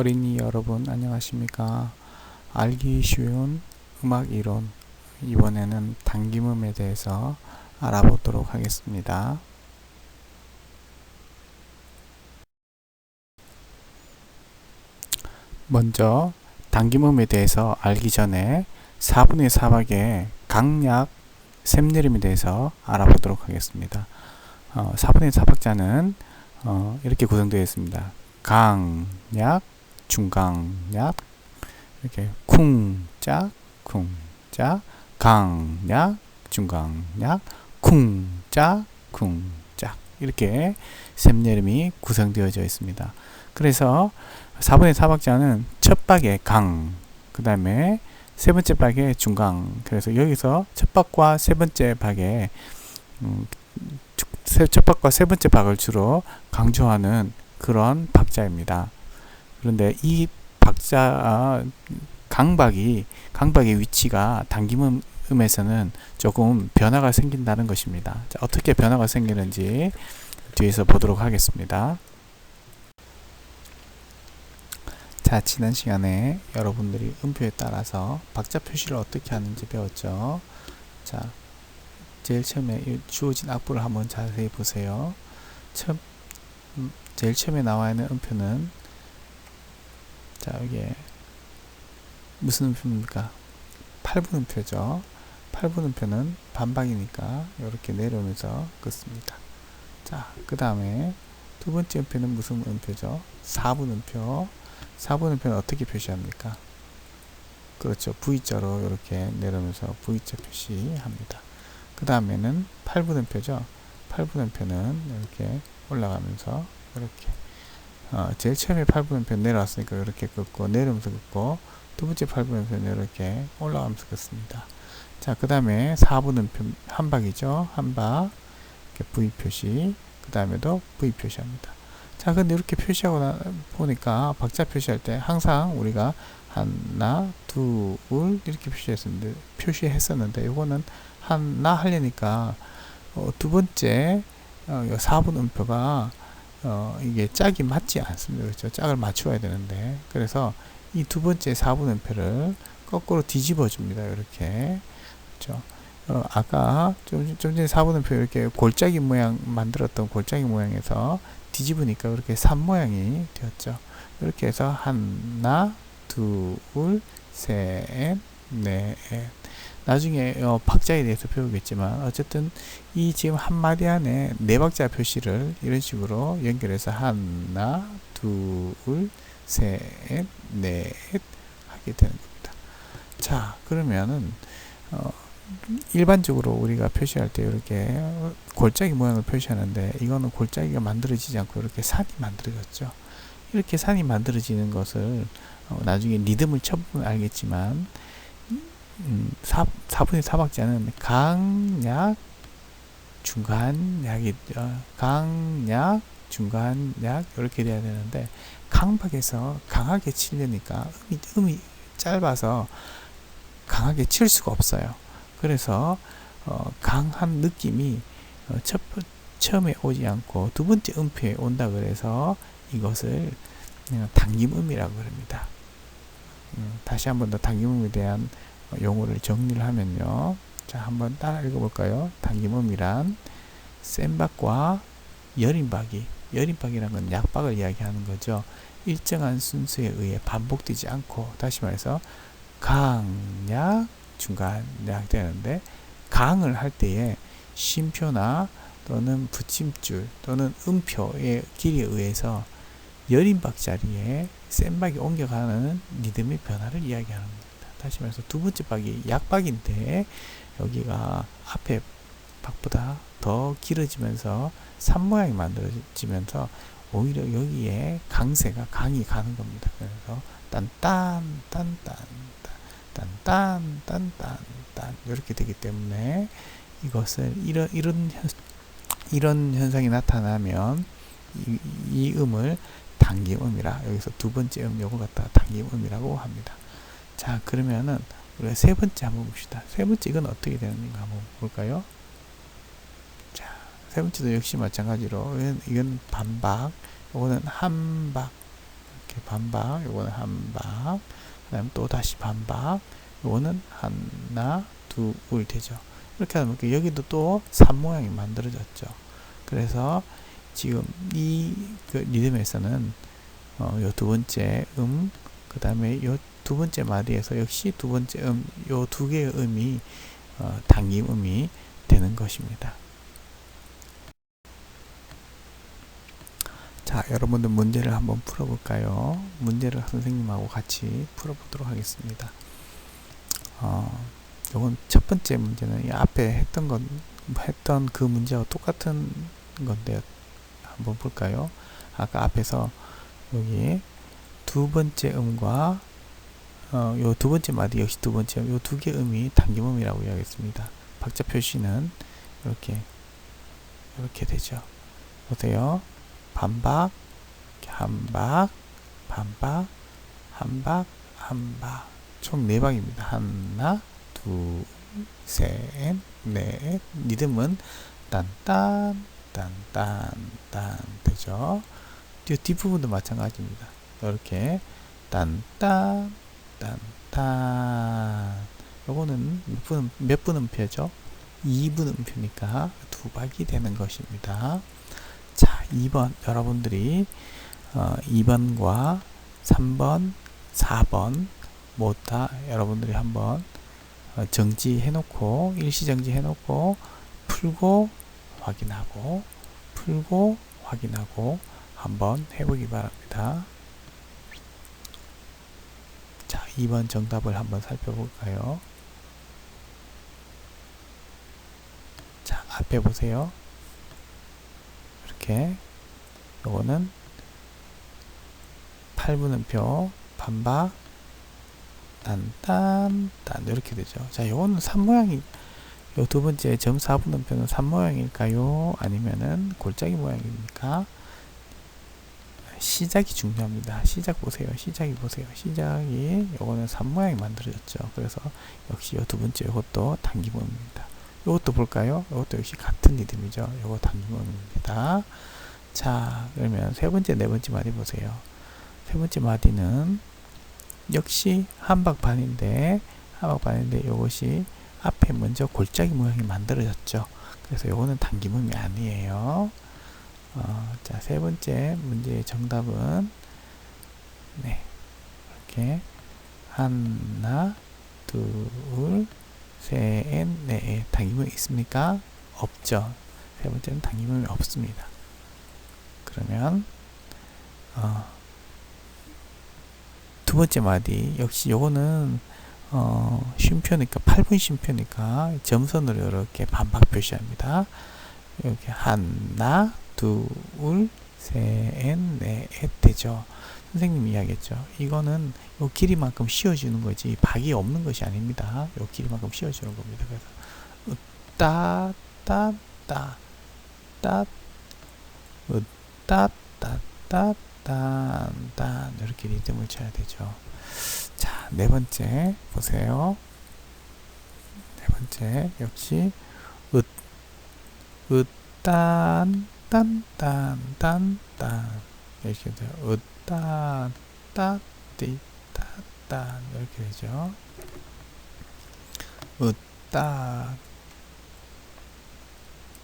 어린이 여러분 안녕하십니까? 알기 쉬운 음악 이론. 이번에는 당김음에 대해서 알아보도록 하겠습니다. 먼저 당김음에 대해서 알기 전에 4분의 4박의 강약 샘내림에 대해서 알아보도록 하겠습니다. 어, 4분의 4박자는 어, 이렇게 구성되어 있습니다. 강약 중강약 이렇게 쿵짝 쿵짝 강약 중강약 쿵짝 쿵짝 이렇게 샘여름이 구성되어져 있습니다. 그래서 4분의 4박자는 첫 박에 강, 그 다음에 세 번째 박에 중강. 그래서 여기서 첫 박과 세 번째 박에 음, 첫 박과 세 번째 박을 주로 강조하는 그런 박자입니다. 그런데 이 박자 강박이 강박의 위치가 당김음 음에서는 조금 변화가 생긴다는 것입니다. 자, 어떻게 변화가 생기는지 뒤에서 보도록 하겠습니다. 자, 지난 시간에 여러분들이 음표에 따라서 박자 표시를 어떻게 하는지 배웠죠. 자, 제일 처음에 주어진 악보를 한번 자세히 보세요. 처음, 음, 제일 처음에 나와 있는 음표는 자, 여기에 무슨 음표입니까? 8분 음표죠. 8분 음표는 반박이니까 이렇게 내려오면서 긋습니다. 자, 그 다음에 두 번째 음표는 무슨 음표죠? 4분 음표. 4분 음표는 어떻게 표시합니까? 그렇죠. V자로 이렇게 내려오면서 V자 표시합니다. 그 다음에는 8분 음표죠. 8분 음표는 이렇게 올라가면서 이렇게 어, 제일 처음에 8분음표 내려왔으니까 이렇게 긋고 내려오면서 긋고 두 번째 8분음표는 이렇게 올라가면서 긋습니다. 자, 그 다음에 4분음표 한 박이죠. 한 박. 이렇게 V 표시. 그 다음에도 V 표시합니다. 자, 근데 이렇게 표시하고 나, 보니까 박자 표시할 때 항상 우리가 하나, 둘 이렇게 표시했었는데 표시했었는데 이거는 하나 하려니까 어, 두 번째 어, 4분 음표가 어, 이게 짝이 맞지 않습니다. 그렇죠? 짝을 맞추어야 되는데 그래서 이 두 번째 4분음표를 거꾸로 뒤집어 줍니다. 이렇게 그렇죠? 어, 아까 좀, 좀 전에 4분음표 이렇게 골짜기 모양 만들었던 골짜기 모양에서 뒤집으니까 이렇게 3 모양이 되었죠. 이렇게 해서 하나, 둘, 셋, 넷, 나중에 어, 박자에 대해서 배우겠지만 어쨌든 이 지금 한 마디 안에 네 박자 표시를 이런 식으로 연결해서 하나, 둘, 셋, 넷 하게 되는 겁니다. 자, 그러면은 어, 일반적으로 우리가 표시할 때 이렇게 골짜기 모양을 표시하는데 이거는 골짜기가 만들어지지 않고 이렇게 산이 만들어졌죠. 이렇게 산이 만들어지는 것을 어, 나중에 리듬을 쳐보면 알겠지만 음, 4, 4분의 4박자는 강약, 중간약이죠. 강약, 중간약 이렇게 돼야 되는데 강박에서 강하게 치려니까 음이, 음이 짧아서 강하게 칠 수가 없어요. 그래서 어, 강한 느낌이 어, 첫, 처음에 오지 않고 두 번째 음표에 온다 그래서 이것을 당김음이라고 합니다. 음, 다시 한 번 더 당김음에 대한 용어를 정리를 하면요. 자, 한번 따라 읽어볼까요? 당김음이란 센 박과 여린 박이, 여린 박이란 건 약박을 이야기하는 거죠. 일정한 순서에 의해 반복되지 않고, 다시 말해서 강약, 중간 약 되는데, 강을 할 때에 쉼표나 또는 붙임줄 또는 음표의 길이에 의해서 여린박 자리에 센박이 옮겨가는 리듬의 변화를 이야기하는 겁니다. 다시 말해서 두 번째 박이 약박인데 여기가 앞에 박보다 더 길어지면서 산 모양이 만들어지면서 오히려 여기에 강세가 강이 가는 겁니다. 그래서 딴딴 딴딴 딴딴 딴딴 딴 이렇게 되기 때문에 이것을 이런 이런 현, 이런 현상이 나타나면 이, 이 음을 당김음이라 여기서 두 번째 음 요거 갖다가 당김음이라고 합니다. 자, 그러면은 우리가 세 번째 한번 봅시다. 세 번째 이건 어떻게 되는가 한번 볼까요? 자, 세 번째도 역시 마찬가지로 이건, 반박, 이거는 한박 이렇게 반박, 요거는 한박, 그 다음에 또 다시 반박, 요거는 하나, 둘 되죠. 이렇게 하면 그 여기도 또 산 모양이 만들어졌죠. 그래서 지금 이 그 리듬에서는 어, 요 두 번째 음, 그 다음에 요 두 번째 마디에서 역시 두 번째 음, 요 두 개의 음이 어, 당김 음이 되는 것입니다. 자, 여러분들 문제를 한번 풀어볼까요? 문제를 선생님하고 같이 풀어보도록 하겠습니다. 어, 요건 첫 번째 문제는 이 앞에 했던 건, 했던 그 문제와 똑같은 건데요. 한번 볼까요? 아까 앞에서 여기 두 번째 음과 어, 요두 번째 마디 역시 두 번째 음, 요두 개 음이 당김음이라고 이야기했습니다. 박자 표시는 이렇게 이렇게 되죠. 보세요. 반박, 한박, 반박, 한박, 한박. 총 네 박입니다. 하나, 둘, 셋, 넷. 리듬은 딴딴, 딴딴, 딴 되죠. 이 뒷부분도 마찬가지입니다. 이렇게 딴딴, 딴딴. 요거는 몇 분, 음표죠? 2분 음표니까 두 박이 되는 것입니다. 자, 2번 여러분들이 어, 2번과 3번, 4번 모두 다 여러분들이 한번 어, 정지해 놓고 일시 정지해 놓고 풀고 확인하고 풀고 확인하고 한번 해보기 바랍니다. 자, 2번 정답을 한번 살펴볼까요? 자, 앞에 보세요. 이렇게 요거는 8분음표 반박 딴딴딴 이렇게 되죠. 자, 요거는 산 모양이 요 두 번째 점 4분음표는 산 모양일까요? 아니면은 골짜기 모양입니까? 시작이 중요합니다. 시작 보세요. 시작이 보세요. 시작이 요거는 산 모양이 만들어졌죠. 그래서 역시 요 두 번째 요것도 단기본입니다. 요것도 볼까요? 요것도 역시 같은 리듬이죠. 요거 단기본입니다. 자, 그러면 세 번째, 네 번째 마디 보세요. 세 번째 마디는 역시 한박 반인데, 한박 반인데 요것이 앞에 먼저 골짜기 모양이 만들어졌죠. 그래서 요거는 단기문이 아니에요. 어, 자, 세 번째 문제의 정답은, 네, 이렇게, 하나, 둘, 셋, 넷, 단기문 있습니까? 없죠. 세 번째는 단기문이 없습니다. 그러면 어, 두 번째 마디 역시 요거는 어, 쉼표니까 8분 쉼표니까 점선으로 이렇게 반박 표시합니다. 이렇게 하나, 둘, 셋, 넷 되죠. 선생님이 이야기했죠. 이거는 요 길이만큼 씌워주는 거지 박이 없는 것이 아닙니다. 요 길이만큼 씌워주는 겁니다. 그래서 따, 따, 따, 따, 따, 따, 따, 딴, 딴 이렇게 리듬을 쳐야 되죠. 자, 네 번째 보세요. 네 번째 역시 으, 으, 딴, 딴, 딴, 딴, 딴 이렇게 돼요. 으, 딴, 따, 띠, 따, 딴 이렇게 되죠. 으, 따,